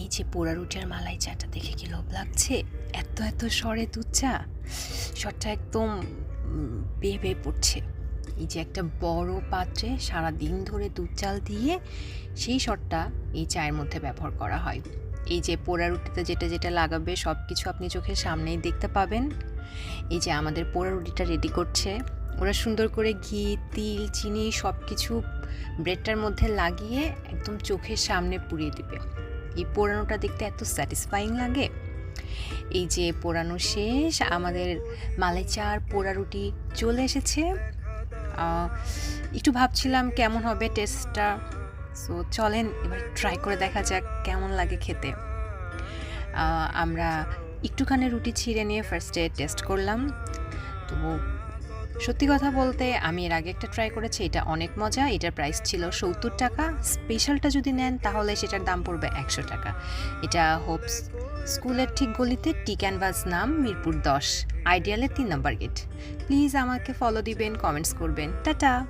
এই যে পোড়া রুটি আর মালাই চাটা দেখে কি লোভ লাগছে? এত এত স্বরে দুধ চা? স্বরটা একদম বেয়ে বেয়ে পড়ছে। এই যে একটা বড় পাত্রে সারা দিন ধরে দুধ চাল দিয়ে সেই স্বরটা এই চায়ের মধ্যে ব্যবহার করা হয়। এই যে পোড়া রুটিতে যেটা যেটা লাগাবে সব কিছু আপনি চোখের সামনেই দেখতে পাবেন। এই যে আমাদের পোড়া রুটিটা রেডি করছে। ওরা সুন্দর করে ঘি, তিল, চিনি সব কিছু ব্রেডটার মধ্যে লাগিয়ে একদম চোখের সামনে পুড়িয়ে দিবে। এই পোড়ানোটা দেখতে এত স্যাটিসফাইং লাগে। এই যে পোড়ানো শেষ, আমাদের মালাই চার পোড়া রুটি চলে এসেছে। একটু ভাবছিলাম কেমন হবে টেস্টটা। সো চলেন এবার ট্রাই করে দেখা যাক কেমন লাগে খেতে। আমরা একটুখানি রুটি ছিঁড়ে নিয়ে ফার্স্টে টেস্ট করলাম। তো সত্যি কথা বলতে আমি এর আগে একটা ট্রাই করেছি, এটা অনেক মজা, এটার প্রাইস ছিল সত্তর টাকা। স্পেশালটা যদি নেন, তাহলে সেটার দাম পড়বে একশো টাকা। এটা হোপস স্কুলের ঠিক গলিতে টি ক্যানভাস নাম, মিরপুর দশ। আইডিয়ালের তিন নম্বর গেট প্লিজ আমাকে ফলো দিবেন কমেন্টস করবেন। টাটা!